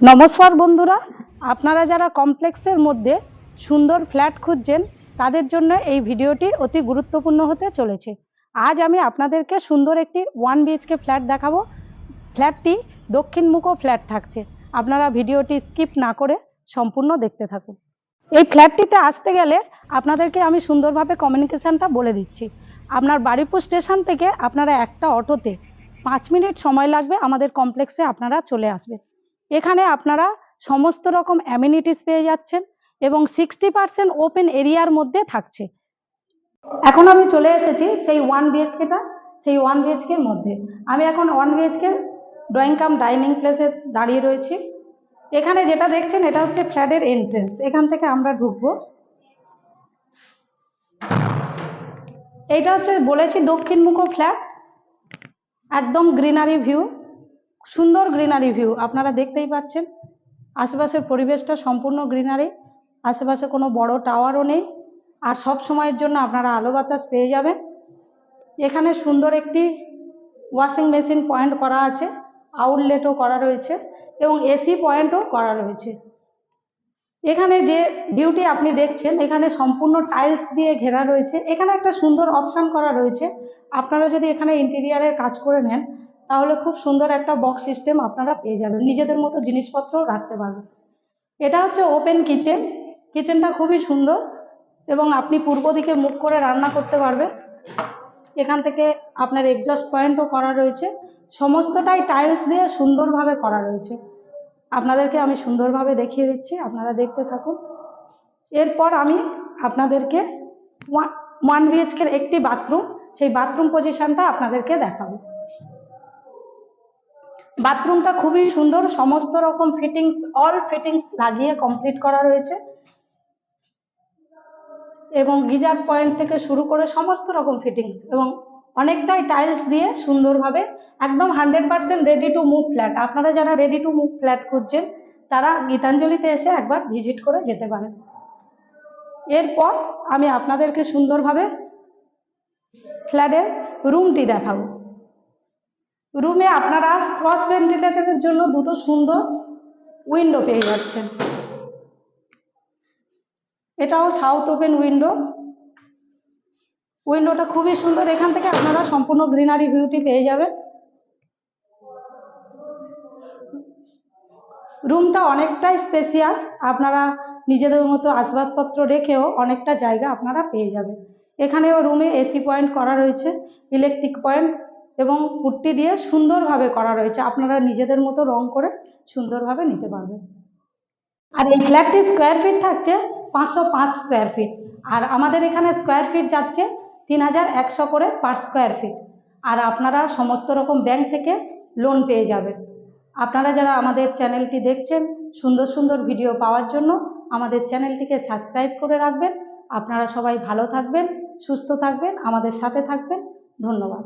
নমস্কার বন্ধুরা, আপনারা যারা কমপ্লেক্সের মধ্যে সুন্দর ফ্ল্যাট খুঁজছেন, তাদের জন্য এই ভিডিওটি অতি গুরুত্বপূর্ণ হতে চলেছে। আজ আমি আপনাদেরকে সুন্দর একটি ওয়ান বিএইচকে ফ্ল্যাট দেখাবো। ফ্ল্যাটটি দক্ষিণমুখো ফ্ল্যাট থাকছে। আপনারা ভিডিওটি স্কিপ না করে সম্পূর্ণ দেখতে থাকুন। এই ফ্ল্যাটটিতে আসতে গেলে আপনাদেরকে আমি সুন্দরভাবে কমিউনিকেশানটা বলে দিচ্ছি। আপনার বাড়িপুর স্টেশন থেকে আপনারা একটা অটোতে পাঁচ মিনিট সময় লাগবে আমাদের কমপ্লেক্সে আপনারা চলে আসবেন। এখানে আপনারা সমস্ত রকম অ্যামিনিটিস পেয়ে যাচ্ছেন এবং সিক্সটি পার্সেন্ট ওপেন এরিয়ার মধ্যে থাকছে। এখন আমি চলে এসেছি সেই ওয়ান বিএইচকেটা সেই ওয়ান বিএইচকের মধ্যে। আমি এখন one BHK drawing cum dining প্লেসে দাঁড়িয়ে রয়েছি। এখানে যেটা দেখছেন, এটা হচ্ছে ফ্ল্যাটের এন্ট্রেন্স এখান থেকে আমরা ঢুকবো। এইটা হচ্ছে বলেছি দক্ষিণমুখো ফ্ল্যাট একদম গ্রিনারি ভিউ সুন্দর গ্রিনারি ভিউ, আপনারা দেখতেই পাচ্ছেন। আশেপাশের পরিবেশটা সম্পূর্ণ গ্রিনারি, আশেপাশে কোনো বড় টাওয়ারও নেই। আর সব সময়ের জন্য আপনারা আলো বাতাস পেয়ে যাবেন। এখানে সুন্দর একটি ওয়াশিং মেশিন পয়েন্ট করা আছে, আউটলেটও করা রয়েছে এবং এসি পয়েন্টও করা রয়েছে। এখানে যে ভিউটি আপনি দেখছেন, এখানে সম্পূর্ণ টাইলস দিয়ে ঘেরা রয়েছে। এখানে একটা সুন্দর অপশান করা রয়েছে। আপনারা যদি এখানে ইন্টেরিয়ারের কাজ করে নেন তাহলে খুব সুন্দর একটা বক্স সিস্টেম আপনারা পেয়ে যাবেন। নিজেদের মতো জিনিসপত্র রাখতে পারবেন। এটা হচ্ছে ওপেন কিচেন কিচেনটা খুবই সুন্দর এবং আপনি পূর্ব দিকে মুখ করে রান্না করতে পারবেন। এখান থেকে আপনার এক্সস্ট পয়েন্টও করা রয়েছে। সমস্তটাই টাইলস দিয়ে সুন্দরভাবে করা রয়েছে। আপনাদেরকে আমি সুন্দরভাবে দেখিয়ে দিচ্ছি, আপনারা দেখতে থাকুন। এরপর আমি আপনাদেরকে ওয়ান বিএইচকের একটি বাথরুম সেই বাথরুম পজিশনটা আপনাদেরকে দেখাবো। বাথরুমটা খুবই সুন্দর, সমস্ত রকম ফিটিংস অল ফিটিংস লাগিয়ে কমপ্লিট করা রয়েছে। এবং গিজার পয়েন্ট থেকে শুরু করে সমস্ত রকম ফিটিংস এবং অনেকটাই টাইলস দিয়ে সুন্দরভাবে একদম hundred percent ready to move flat আপনারা যারা রেডি টু মুভ ফ্ল্যাট খুঁজছেন, তারা গীতাঞ্জলিতে এসে একবার ভিজিট করে যেতে পারেন। এরপর আমি আপনাদেরকে সুন্দরভাবে ফ্ল্যাটের রুমটি দেখাবো। রুমে আপনারা ক্রস ভেন্টিলেশনের জন্য দুটো সুন্দর উইন্ডো পেয়ে যাচ্ছেন। এটাও সাউথ ওপেন উইন্ডো উইন্ডোটা খুবই সুন্দর। এখান থেকে আপনারা সম্পূর্ণ গ্রিনারি ভিউটি পেয়ে যাবেন। রুমটা অনেকটাই স্পেসিয়াস আপনারা নিজেদের মতো আসবাবপত্র রেখেও অনেকটা জায়গা আপনারা পেয়ে যাবেন। এখানেও রুমে এসি পয়েন্ট করা রয়েছে ইলেকট্রিক পয়েন্ট এবং পুট্টি দিয়ে সুন্দরভাবে করা রয়েছে। আপনারা নিজেদের মতো রং করে সুন্দরভাবে নিতে পারবেন। আর এই ফ্ল্যাটটির স্কোয়ার ফিট থাকছে পাঁচশো পাঁচ স্কোয়ার ফিট আর আমাদের এখানে স্কোয়ার ফিট যাচ্ছে তিন হাজার একশো করে পার স্কোয়ার ফিট আর আপনারা সমস্ত রকম ব্যাংক থেকে লোন পেয়ে যাবেন। আপনারা যারা আমাদের চ্যানেলটি দেখছেন, সুন্দর সুন্দর ভিডিও পাওয়ার জন্য আমাদের চ্যানেলটিকে সাবস্ক্রাইব করে রাখবেন। আপনারা সবাই ভালো থাকবেন, সুস্থ থাকবেন, আমাদের সাথে থাকবেন। ধন্যবাদ।